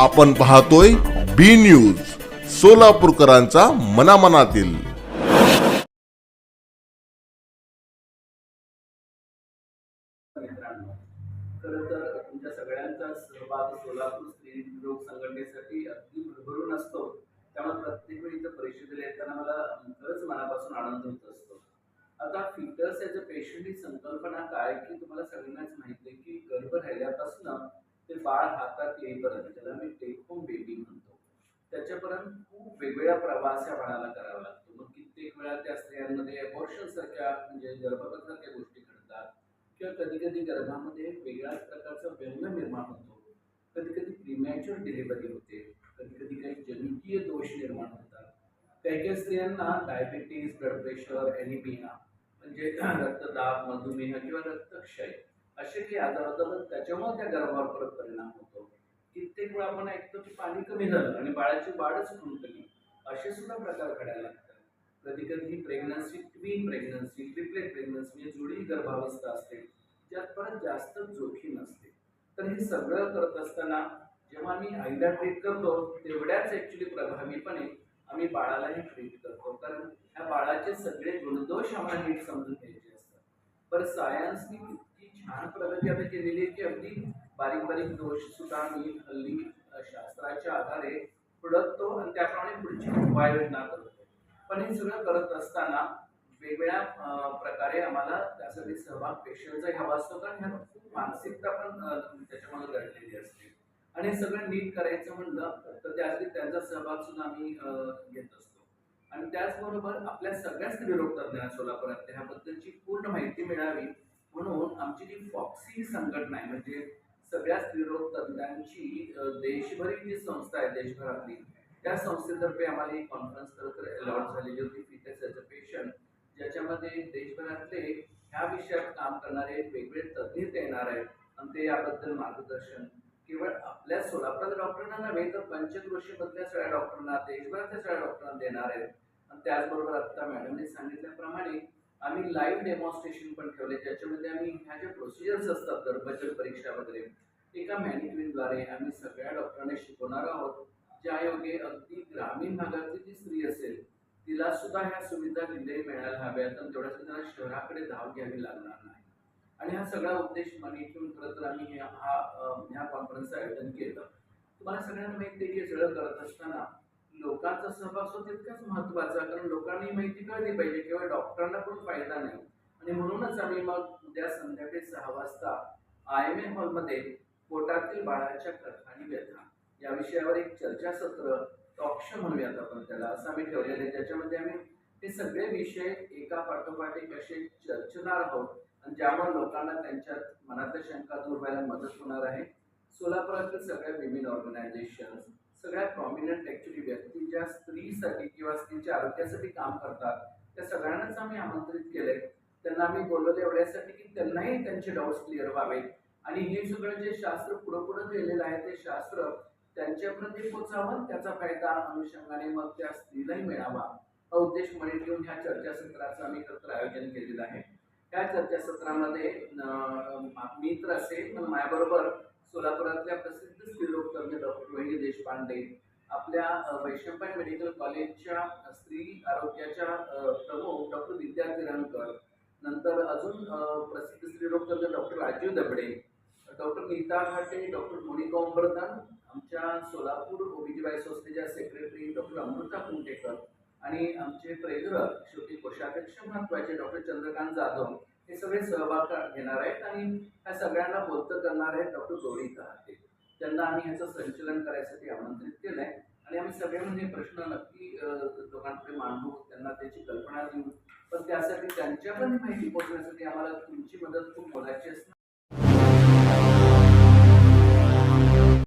आपण पाहतोय बी न्यूज सोलापूरकरांचा मनामनातील. मित्रांनो खरं सहभाग सोलापूर स्त्री रोग संघटनेसाठी अगदी भरभरून असतो त्यामुळे प्रत्येक वेळी इथं परिषदेला येताना मला खरंच मनापासून आनंद होत असतो आता फिटर्स ॲज अ पेशंट ही संकल्पना काय की तुम्हाला सगळ्यांनाच माहिती आहे की गर्भ राहिल्यापासून ते बाळ हातात येईपर्यंत त्याला मी टेक होम बेबी म्हणतो. त्याच्यापर्यंत खूप वेगवेगळा प्रवास या बाळाला करावा लागतो. मग कित्येक वेळा त्या स्त्रियांमध्ये अबॉर्शन सारख्या म्हणजे गर्भपातासारख्या गोष्टी घडतात. किंवा कधी कधी गर्भामध्ये वेगळ्याच प्रकारचा व्यंग निर्माण होतो. कधी कधी प्रिमॅच्युअर डिलिव्हरी होते. कधी कधी काही जनुकीय दोष निर्माण होतात. काही काही स्त्रियांना डायबिटीज ब्लड प्रेशर ॲनिमिया म्हणजे रक्तदाब मधुमेह किंवा रक्तक्षय असे काही आजार होतात त्याच्यामुळे त्या गर्भावर परत परिणाम होतो. कित्येक वेळा आपण ऐकतो की पाणी कमी झालं आणि बाळाची वाढच खुंटली असे सुद्धा प्रकार घडायला लागतात. कधी कधी ही pregnancy twin pregnancy triplet pregnancy म्हणजे जुळी गर्भावस्था असते ज्यात परत जास्त जोखीम असते. तर हे सगळं करत असताना जेव्हा मी आईला ट्रीट करतो तेवढ्याच ॲक्च्युली प्रभावीपणे आम्ही बाळालाही ट्रीट करतो. कारण ह्या बाळाचे सगळे गुणदोष आम्हाला नीट समजून घ्यायचे असतात. पर सायन्सनी छान प्रगती आता केलेली आहे की अगदी बारीक बारीक दोष सुद्धा मी हल्ली शास्त्राच्या आधारे पुढतो आणि त्याप्रमाणे पुढची उपाययोजना करतो. पण हे सगळं करत असताना वेगवेगळ्या प्रकारे आम्हाला त्यासाठी सहभाग पेशंटचा हवा असतो. कारण ह्यात खूप मानसिकता पण त्याच्यामध्ये घडलेली असते. आणि हे सगळं नीट करायचं म्हणलं तर त्यासाठी त्यांचा सहभाग सुद्धा आम्ही घेत असतो. आणि त्याचबरोबर आपल्या सगळ्या स्त्रीरोग तज्ञांना सोलापुरात ह्याबद्दलची पूर्ण माहिती मिळावी म्हणून आमची जी फॉक्सी संघटना आहे म्हणजे सगळ्या स्त्रीरोग तज्ज्ञांची देशभरी देशभरील जी संस्था आहे देशभरातली त्या संस्थेतर्फे आम्हाला ही कॉन्फरन्स खरं तर अलॉट झालेली होती फिटनेस एज अ पेशंट ज्याच्यामध्ये देशभरातले ह्या विषयात काम करणारे वेगवेगळे तज्ज्ञ येणार आहेत आणि ते याबद्दल मार्गदर्शन. केवळ आपल्या सोलापुरात डॉक्टरांना नव्हे तर पंचक्रोशीमधल्या सगळ्या डॉक्टरांना देशभरातल्या सगळ्या डॉक्टरांना देणार आहेत. आणि त्याचबरोबर आत्ता मॅडमने सांगितल्याप्रमाणे आम्ही लाईव्ह डेमॉन्स्ट्रेशन पण ठेवले ज्याच्यामध्ये आम्ही ह्या ज्या प्रोसिजर्स असतात गर्भजल परीक्षा वगैरे एका मॅनिक्विनद्वारे आम्ही सगळ्या डॉक्टरांना शिकवणार आहोत. ज्या योगे अगदी ग्रामीण भागातली जी स्त्री असेल तिला सुद्धा ह्या सुविधा दिल्ली मिळायला हव्यात आणि तेवढ्यासाठी त्यांना शहराकडे धाव घ्यावी लागणार नाही. आणि हा सगळा उद्देश मनी ठेवून खरं तर आम्ही हा ह्या कॉन्फरन्सचं आयोजन केलं. तुम्हाला सगळ्यांना माहिती आहे की सगळं करत असताना लोकांचा सहभाग सुद्धा तितकाच महत्त्वाचा कारण लोकांनी माहिती कळली पाहिजे किंवा डॉक्टरांना पण फायदा नाही. आणि म्हणूनच आम्ही मग उद्या संध्याकाळी सहा वाजता आय एम ए हॉलमध्ये पोटातील बाळाच्या कथा आणि व्यथा. या विषयावर एक चर्चासत्र टॉकशो म्हणूयात आपण त्याला असं आम्ही ठेवलेलं आहे. ज्याच्यामध्ये आम्ही हे सगळे विषय एका पाठोपाठ एक असे चर्चणार आहोत आणि ज्यामुळे लोकांना त्यांच्यात मनातल्या शंका दूर व्हायला मदत होणार आहे. सोलापुरातील सगळ्या विमेन ऑर्गनायझेशन सगळ्यात प्रॉमिनंट ॲक्च्युली व्यक्ती ज्या स्त्रीसाठी किंवा स्त्रीच्या आरोग्यासाठी काम करतात त्या सगळ्यांनाच आम्ही आमंत्रित केलंय. त्यांना आम्ही बोलवलं एवढ्यासाठी की त्यांनाही त्यांचे डाऊट्स क्लिअर व्हावेत. आणि हे सगळं जे शास्त्र पुढं पुढं गेलेलं आहे ते शास्त्र त्यांच्यापर्यंत पोचावं त्याचा फायदा अनुषंगाने मग त्या स्त्रीलाही मिळावा. हा उद्देश मने ठेवून ह्या चर्चासत्राचं आम्ही खरंतर आयोजन केलेलं आहे. त्या चर्चासत्रामध्ये मी तर असेल पण माझ्याबरोबर सोलापुरातल्या प्रसिद्ध स्त्रीरोगतज्ञ डॉक्टर रोहिणी देशपांडे आपल्या वैशंपाई मेडिकल कॉलेजच्या स्त्री आरोग्याच्या प्रमुख डॉक्टर विद्या किरणकर नंतर अजून प्रसिद्ध स्त्रीरोगतज्ञ doctor Rajeev Dabde doctor Neeta Ghate doctor Monika Umbardan आमच्या सोलापूर ओबीजीवाय संस्थेच्या सेक्रेटरी डॉक्टर अमृता कुंटेकर आणि आमचे ट्रेझरर शेवटी कोषाध्यक्ष महत्त्वाचे डॉक्टर चंद्रकांत जाधव. हे सगळे सहभाग घेणार आहेत आणि ह्या सगळ्यांना बोलतं करणार आहेत डॉक्टर गौरी कहाते त्यांना आम्ही ह्याचं संचलन करायसाठी आमंत्रित केलं आहे आणि आम्ही सगळे म्हणजे प्रश्न नक्की लोकांकडे मांडू त्यांना त्याची कल्पना देऊ. पण त्यासाठी त्यांच्या पण माहिती पोहोचण्यासाठी आम्हाला तुमची मदत खूप मोलाची असणार.